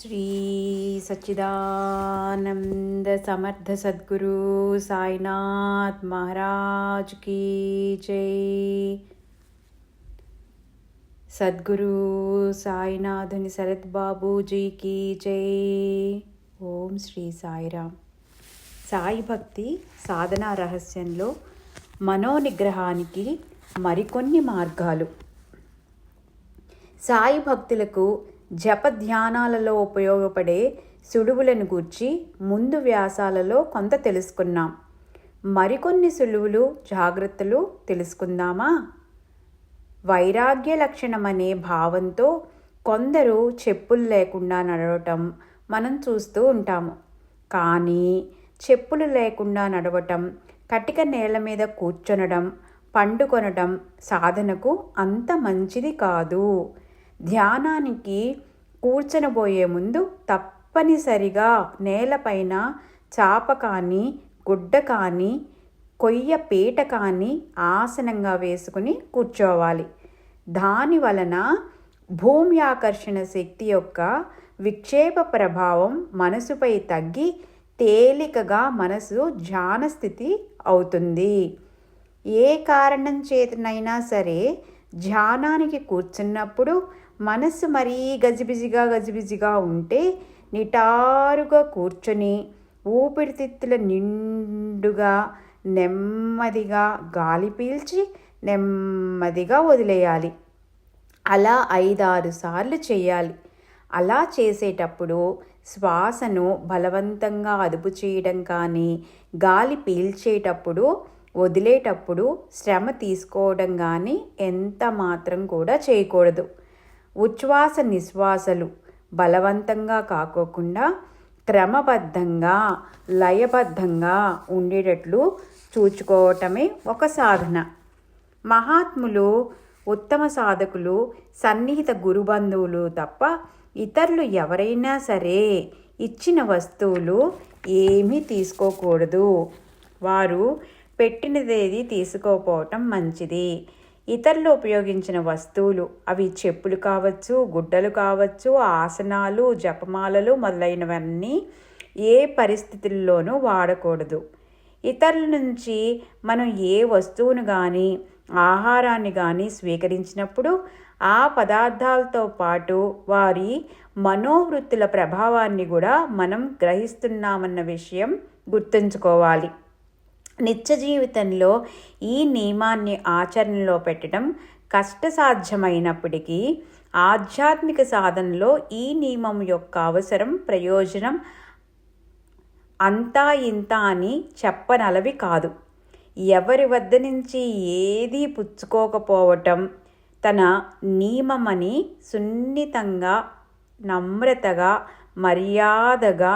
శ్రీ సచ్చిదానంద సమర్థ సద్గురు సాయినాథ్ మహారాజ్ కీ జై. సద్గురు సాయినాథుని శరత్ బాబూజీకి జై ఓం శ్రీ సాయిరామ్ సాయి భక్తి సాధనా రహస్యంలో మనోనిగ్రహానికి మరికొన్ని మార్గాలు. సాయి భక్తులకు జప ధ్యానాలలో ఉపయోగపడే సులువులను గూర్చి ముందు వ్యాసాలలో కొంత తెలుసుకున్నాం. మరికొన్ని సులువులు జాగ్రత్తలు తెలుసుకుందామా? వైరాగ్య లక్షణమనే భావంతో కొందరు చెప్పులు లేకుండా నడవటం మనం చూస్తూ ఉంటాము. కానీ చెప్పులు లేకుండా నడవటం కటిక నేల మీద కూర్చొనడం పండుకొనడం సాధనకు అంత మంచిది కాదు. ధ్యానానికి కూర్చనబోయే ముందు తప్పనిసరిగా నేలపైన చాప కానీ గుడ్డ కానీ కొయ్య పీట కానీ ఆసనంగా వేసుకుని కూర్చోవాలి. దాని వలన భూమి ఆకర్షణ శక్తి యొక్క విక్షేప ప్రభావం మనసుపై తగ్గి తేలికగా మనసు ధ్యాన స్థితి అవుతుంది. ఏ కారణం చేతనైనా సరే ధ్యానానికి కూర్చున్నప్పుడు మనసు మరీ గజిబిజిగా గజిబిజిగా ఉంటే నిటారుగా కూర్చొని ఊపిరితిత్తుల నిండుగా నెమ్మదిగా గాలి పీల్చి నెమ్మదిగా వదిలేయాలి. అలా ఐదారు సార్లు చేయాలి. అలా చేసేటప్పుడు శ్వాసను బలవంతంగా అదుపు చేయడం కానీ గాలి పీల్చేటప్పుడు వదిలేటప్పుడు శ్రమ తీసుకోవడం కానీ ఎంత మాత్రం కూడా చేయకూడదు. ఉచ్ఛ్వాస నిశ్వాసలు బలవంతంగా కాకోకుండా క్రమబద్ధంగా లయబద్ధంగా ఉండేటట్లు చూచుకోవటమే ఒక సాధన. మహాత్ములు ఉత్తమ సాధకులు సన్నిహిత గురుబంధువులు తప్ప ఇతరులు ఎవరైనా సరే ఇచ్చిన వస్తువులు ఏమీ తీసుకోకూడదు. వారు పెట్టినదేది తీసుకోపోవటం మంచిది. ఇతరులు ఉపయోగించిన వస్తువులు అవి చెప్పులు కావచ్చు గుడ్డలు కావచ్చు ఆసనాలు జపమాలలు మొదలైనవన్నీ ఏ పరిస్థితుల్లోనూ వాడకూడదు. ఇతరుల నుంచి మనం ఏ వస్తువును కానీ ఆహారాన్ని కానీ స్వీకరించినప్పుడు ఆ పదార్థాలతో పాటు వారి మనోవృత్తుల ప్రభావాన్ని కూడా మనం గ్రహిస్తున్నామన్న విషయం గుర్తుంచుకోవాలి. నిత్య జీవితంలో ఈ నియమాన్ని ఆచరణలో పెట్టడం కష్టసాధ్యమైనప్పటికీ ఆధ్యాత్మిక సాధనలో ఈ నియమం యొక్క అవసరం ప్రయోజనం అంతా ఇంత అని చెప్పనలవి కాదు. ఎవరి వద్ద నుంచి ఏదీ పుచ్చుకోకపోవటం తన నియమమని సున్నితంగా నమ్రతగా మర్యాదగా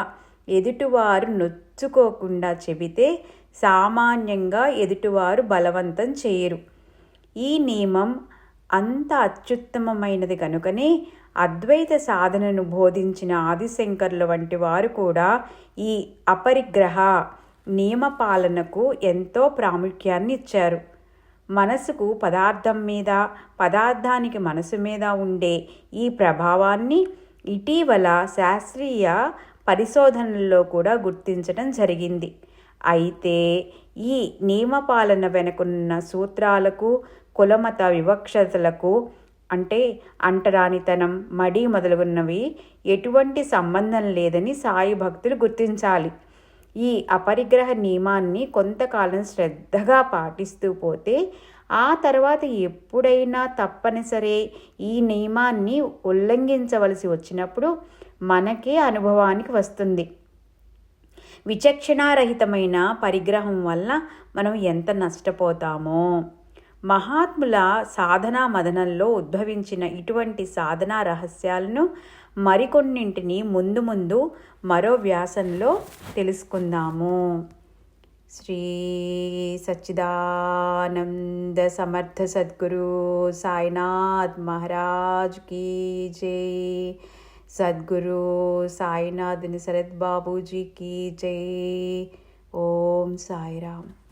ఎదుటివారు నొచ్చుకోకుండా చెబితే సామాన్యంగా ఎదుటివారు బలవంతం చేయరు. ఈ నియమం అంత అత్యుత్తమమైనది కనుకనే అద్వైత సాధనను బోధించిన ఆదిశంకర్ల వంటి వారు కూడా ఈ అపరిగ్రహ నియమపాలనకు ఎంతో ప్రాముఖ్యాన్ని ఇచ్చారు. మనసుకు పదార్థం మీద పదార్థానికి మనసు మీద ఉండే ఈ ప్రభావాన్ని ఇటీవల శాస్త్రీయ పరిశోధనల్లో కూడా గుర్తించడం జరిగింది. అయితే ఈ నియమపాలన వెనుకున్న సూత్రాలకు కులమత వివక్షతలకు అంటే అంటరానితనం మడి మొదలగున్నవి ఎటువంటి సంబంధం లేదని సాయి భక్తులు గుర్తించాలి. ఈ అపరిగ్రహ నియమాన్ని కొంతకాలం శ్రద్ధగా పాటిస్తూ పోతే ఆ తర్వాత ఎప్పుడైనా తప్పనిసరే ఈ నియమాన్ని ఉల్లంఘించవలసి వచ్చినప్పుడు మనకే అనుభవానికి వస్తుంది. విచక్షణారహితమైన పరిగ్రహం వల్ల మనం ఎంత నష్టపోతామో. మహాత్ముల సాధనా మదనంలో ఉద్భవించిన ఇటువంటి సాధనా రహస్యాలను మరికొన్నింటిని ముందు ముందు మరో వ్యాసంలో తెలుసుకుందాము. శ్రీ సచ్చిదానంద సమర్థ సద్గురు సాయినాథ్ మహారాజ్ కీ జై. సద్గురు సాయినాథ్ శరత్ బాబూజీకి జై. ఓం సాయిరామ్.